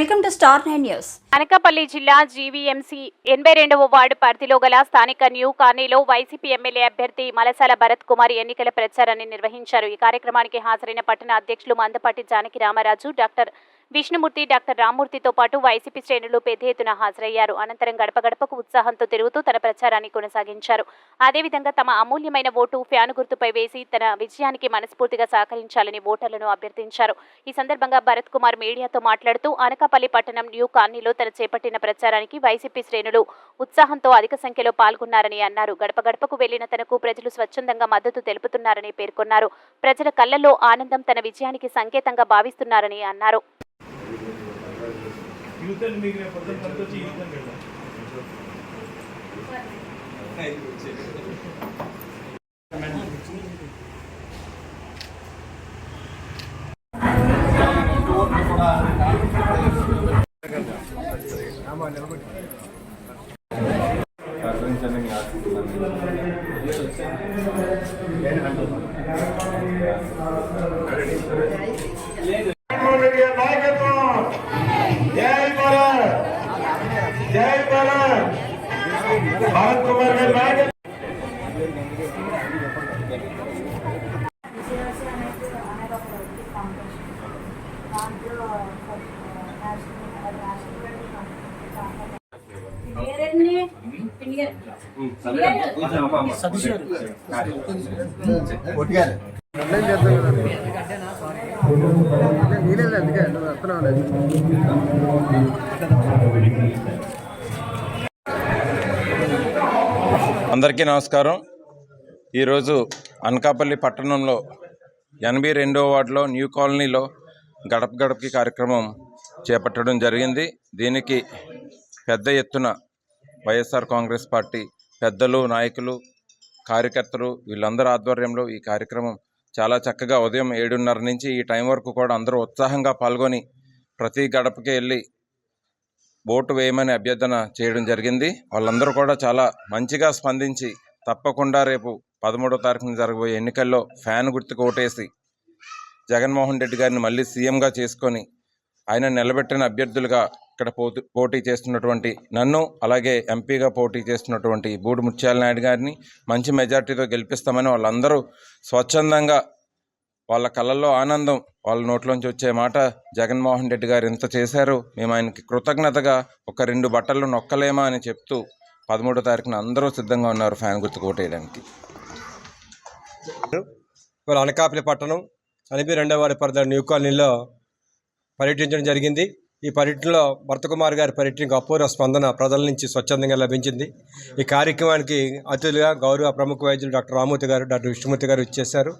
Welcome to star nine news. Anakapalli జిల్లా GVMC ఎనభై రెండవ వార్డు పరిధిలో గల స్థానిక న్యూ కాలనీలో వైసీపీ ఎమ్మెల్యే అభ్యర్థి మలసాల భరత్ కుమార్ ఎన్నికల ప్రచారాన్ని నిర్వహించారు. ఈ కార్యక్రమానికి హాజరైన పట్టణ అధ్యక్షులు మందపాటి జానకి రామరాజు డాక్టర్ విష్ణుమూర్తి డాక్టర్ రామ్మూర్తితో పాటు వైసీపీ శ్రేణులు పెద్ద ఎత్తున హాజరయ్యారు. అనంతరం గడప గడపకు ఉత్సాహంతో తిరుగుతూ తన ప్రచారాన్ని కొనసాగించారు. అదేవిధంగా తమ అమూల్యమైన ఓటు ఫ్యాను గుర్తుపై వేసి తన విజయానికి మనస్ఫూర్తిగా సహకరించాలని ఓటర్లను అభ్యర్థించారు. ఈ సందర్భంగా భరత్ కుమార్ మీడియాతో మాట్లాడుతూ అనకాపల్లి పట్టణం న్యూ కాలనీలో తన చేపట్టిన ప్రచారానికి వైసీపీ శ్రేణులు ఉత్సాహంతో అధిక సంఖ్యలో పాల్గొన్నారని అన్నారు. గడప గడపకు వెళ్ళిన తనకు ప్రజలు స్వచ్ఛందంగా మద్దతు తెలుపుతున్నారని పేర్కొన్నారు. ప్రజల కళ్ళలో ఆనందం తన విజయానికి సంకేతంగా భావిస్తున్నారని అన్నారు. యూత్ మిగిలిన పొద్దున మనకు వచ్చి యూత్ అని పెడతాం జగన్మోహన్ రెడ్డి గారి నాయకత్వం జై భారత్ జై భారత్ భారత్ కుమార్ గారి నాయకత్వం. అందరికీ నమస్కారం. ఈరోజు అనకాపల్లి పట్టణంలో ఎనభై రెండవ వార్డులో న్యూ కాలనీలో గడప గడపకి కార్యక్రమం చేపట్టడం జరిగింది. దీనికి పెద్ద ఎత్తున వైఎస్ఆర్ కాంగ్రెస్ పార్టీ పెద్దలు నాయకులు కార్యకర్తలు వీళ్ళందరి ఆధ్వర్యంలో ఈ కార్యక్రమం చాలా చక్కగా ఉదయం ఏడున్నర నుంచి ఈ టైం వరకు కూడా అందరూ ఉత్సాహంగా పాల్గొని ప్రతి గడపకి వెళ్ళి ఓటు వేయమని అభ్యర్థన చేయడం జరిగింది. వాళ్ళందరూ కూడా చాలా మంచిగా స్పందించి తప్పకుండా రేపు పదమూడో తారీఖున జరగబోయే ఎన్నికల్లో ఫ్యాన్ గుర్తుకు ఓటేసి జగన్మోహన్ రెడ్డి గారిని మళ్ళీ సీఎంగా చేసుకొని ఆయన నిలబెట్టిన అభ్యర్థులుగా ఇక్కడ పోటీ పోటీ చేస్తున్నటువంటి నన్ను అలాగే ఎంపీగా పోటీ చేస్తున్నటువంటి బూడి ముత్యాల నాయుడు గారిని మంచి మెజార్టీతో గెలిపిస్తామని వాళ్ళందరూ స్వచ్ఛందంగా వాళ్ళ కళ్ళల్లో ఆనందం వాళ్ళ నోట్లోంచి వచ్చే మాట జగన్మోహన్ రెడ్డి గారు ఇంత చేశారు మేము ఆయనకి కృతజ్ఞతగా ఒక రెండు బట్టలు నొక్కలేమా అని చెప్తూ పదమూడో తారీఖున అందరూ సిద్ధంగా ఉన్నారు ఫ్యాన్ గుర్తు కోటేయడానికి ఇవాళ అనకాపల్లి పట్టణం ఎనభై రెండవ వారి పరిధి న్యూ కాలనీలో పర్యటించడం జరిగింది. ఈ పర్యటనలో భరతకుమార్ గారి పర్యటనకు అపూర్వ స్పందన ప్రజల నుంచి స్వచ్ఛందంగా లభించింది. ఈ కార్యక్రమానికి అతిథులుగా గౌరవ ప్రముఖ వైద్యులు డాక్టర్ రామూర్తి గారు డాక్టర్ విష్ణుమూర్తి గారు ఇచ్చేశారు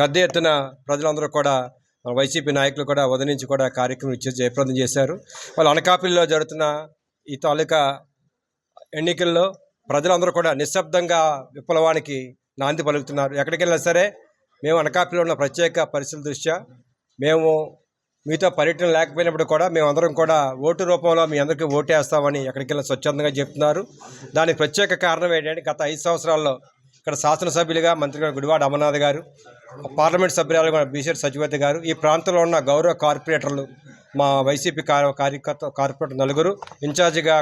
పెద్ద ఎత్తున ప్రజలందరూ కూడా వైసీపీ నాయకులు కూడా ఉదయించి కూడా కార్యక్రమం ఇచ్చే జయప్రదం చేశారు. వాళ్ళు అనకాపల్లిలో జరుగుతున్న ఈ తాలూకా ఎన్నికల్లో ప్రజలందరూ కూడా నిశ్శబ్దంగా విప్లవానికి నాంది పలుకుతున్నారు. ఎక్కడికి వెళ్ళినా సరే మేము అనకాపల్లిలో ఉన్న ప్రత్యేక పరిస్థితుల దృష్ట్యా మేము మీతో పర్యటన లేకపోయినప్పుడు కూడా మేము అందరం కూడా ఓటు రూపంలో మీ అందరికీ ఓటేస్తామని ఎక్కడికెళ్ళి స్వచ్ఛందంగా చెప్తున్నారు. దానికి ప్రత్యేక కారణం ఏంటంటే గత ఐదు సంవత్సరాల్లో ఇక్కడ శాసనసభ్యులుగా మంత్రిగా గుడివాడ అమర్నాథ్ గారు పార్లమెంట్ సభ్యురాలుగా బీసీఆర్ సచివత గారు ఈ ప్రాంతంలో ఉన్న గౌరవ కార్పొరేటర్లు మా వైసీపీ కార్య కార్యకర్త కార్పొరేటర్ నలుగురు ఇన్ఛార్జిగా